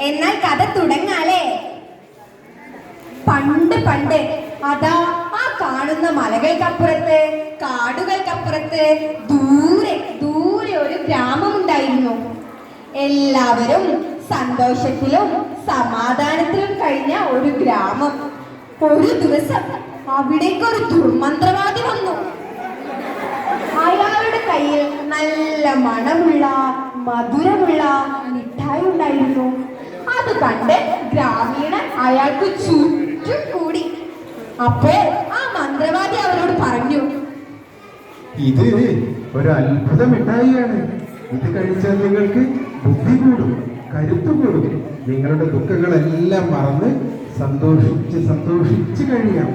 എന്നാൽ കഥ തുടങ്ങാലേ. പണ്ട് പണ്ട് അതാ ആ കാണുന്ന മലകൾക്കപ്പുറത്ത് കാടുകൾക്കപ്പുറത്ത് ദൂരെ ദൂരെ ഒരു ഗ്രാമം ഉണ്ടായിരുന്നു എല്ലാവരും സന്തോഷത്തിലും സമാധാനത്തിലും കഴിഞ്ഞ ഒരു ഗ്രാമം. ഒരു ദിവസം അവിടേക്ക് ഒരു ദുർമന്ത്രവാദി വന്നു. അയാളുടെ കയ്യിൽ നല്ല മണമുള്ള മധുരമുള്ള മിഠായി ഉണ്ടായിരുന്നു. അത് കണ്ട് ഗ്രാമീണൻ അയാൾക്ക് ചുറ്റും കൂടി. അപ്പോൾ ആ മന്ത്രവാദി അവരോട് പറഞ്ഞു ഇത് ഒരു അത്ഭുത മിഠായിയാണ്. ഇത് കഴിച്ചാൽ നിങ്ങൾക്ക് ബുദ്ധി കൂടും കരുത്തു കൂടും. നിങ്ങളുടെ ദുഃഖങ്ങളെല്ലാം മറന്ന് സന്തോഷിച്ച് സന്തോഷിച്ച് കഴിയാം.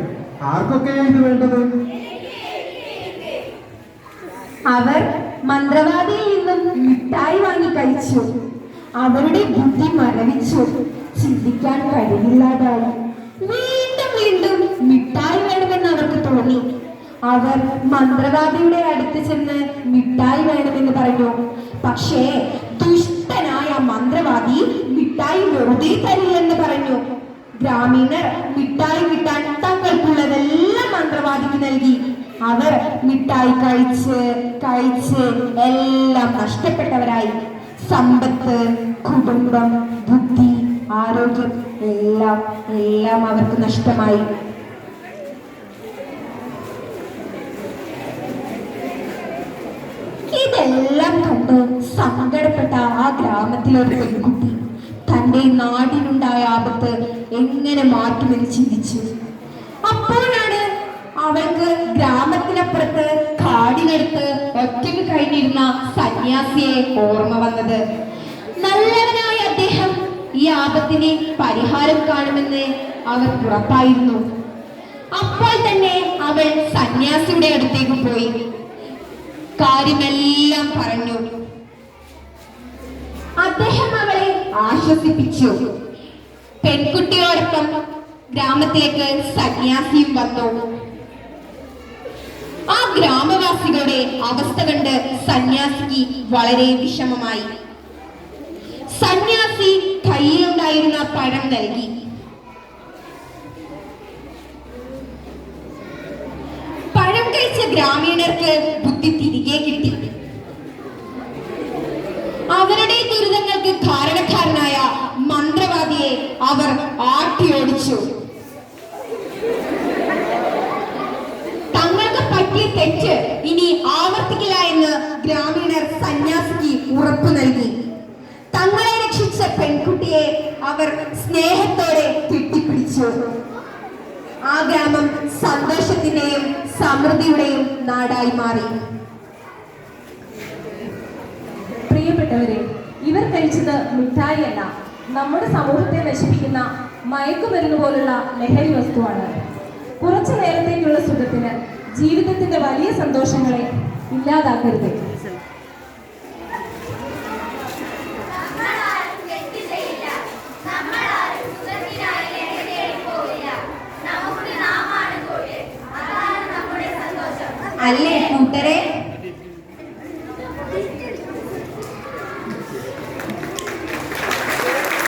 ആർക്കൊക്കെയാണ് ഇത് വേണ്ടത്? അവർ മന്ത്രവാദിയിൽ നിന്നും മിഠായി വാങ്ങി കഴിച്ചു. അവരുടെ ബുദ്ധി മരവിച്ചു. ചിന്തിക്കാൻ കഴിയില്ലാതായി. വീണ്ടും വീണ്ടും മിഠായി വേണമെന്ന് അവർക്ക് തോന്നി. അവർ മന്ത്രവാദിയുടെ അടുത്ത് ചെന്ന് മിഠായി വേണമെന്ന് പറഞ്ഞു. പക്ഷേ ദുഷ്ടനായ മന്ത്രവാദി മിഠായി വെറുതെ തരില്ലെന്ന് പറഞ്ഞു. ഗ്രാമീണർ മിഠായി കിട്ടാൻ തങ്ങൾക്കുള്ളതെല്ലാം മന്ത്രവാദിക്ക് നൽകി. അവർ മിഠായി കഴിച്ച് കഴിച്ച് എല്ലാം നഷ്ടപ്പെട്ടവരായി. സമ്പത്ത് കുടുംബം ബുദ്ധി ആരോഗ്യം എല്ലാം എല്ലാം അവർക്ക് നഷ്ടമായി. ഇതെല്ലാം കണ്ട് സങ്കടപ്പെട്ട ആ ഗ്രാമത്തിലെ ഒരു പെൺകുട്ടി തന്റെ നാടിനുണ്ടായ ആപത്ത് എങ്ങനെ മാറ്റുമെന്ന് ചിന്തിച്ചു. അപ്പോഴാണ് അവൾക്ക് ഗ്രാമത്തിനപ്പുറത്ത് കഴിഞ്ഞിരുന്ന സന്യാസിയെ ഓർമ്മ വന്നത്. നല്ലവനായ അദ്ദേഹം ഈ ആപത്തിന് പരിഹാരം കാണുമെന്ന് അവൻ ഉറപ്പായിരുന്നു. അപ്പോൾ തന്നെ അവൾ സന്യാസിയുടെ അടുത്തേക്ക് പോയി. കാര്യമെല്ലാം പറഞ്ഞു. അദ്ദേഹം അവളെ ആശ്വസിപ്പിച്ചു. പെൺകുട്ടിയോടൊപ്പം ഗ്രാമത്തിലേക്ക് സന്യാസിയും വന്നു. ആ ഗ്രാമവാസികളുടെ അവസ്ഥ കണ്ട് സന്യാസിക്ക് വളരെ വിഷമമായി. സന്യാസി കയ്യിലുണ്ടായിരുന്ന പഴം നൽകി. പഴം കഴിച്ച ഗ്രാമീണർക്ക് ബുദ്ധി തിരികെ കിട്ടി. അവരുടെ ദുരിതങ്ങൾക്ക് കാരണക്കാരനായ മന്ത്രവാദിയെ അവർ ആട്ടിയോടിച്ചു. തെറ്റ്. ഇനി ആവർത്തിക്കില്ല എന്ന് ഗ്രാമീണർ സന്യാസിക്ക് ഉറപ്പു നൽകി. തങ്ങളെ രക്ഷിച്ച പെൺകുട്ടിയെ അവർ സ്നേഹത്തോടെ കെട്ടിപ്പിടിച്ചു. ആ ഗ്രാമം സന്തോഷത്തിന്റെയും സമൃദ്ധിയുടെയും നാടായി മാറി. പ്രിയപ്പെട്ടവരെ ഇവർ കഴിച്ചത് മിഠായിയല്ല നമ്മുടെ സമൂഹത്തെ നശിപ്പിക്കുന്ന മയക്കുമരുന്ന് പോലുള്ള ലഹരി വസ്തുവാണ്. കുറച്ചു നേരത്തേക്കുള്ള സുഖത്തിന് ജീവിതത്തിന്റെ വലിയ സന്തോഷങ്ങളെ ഇല്ലാതാക്കരുത്. നമ്മളാരും തെറ്റ് ചെയ്യില്ല. നമ്മളാരും പോവില്ല. നമുക്ക് നാമാണ് കൂട്ട് അതാണ് നമ്മുടെ സന്തോഷം. അല്ലേ കൂട്ടരെ?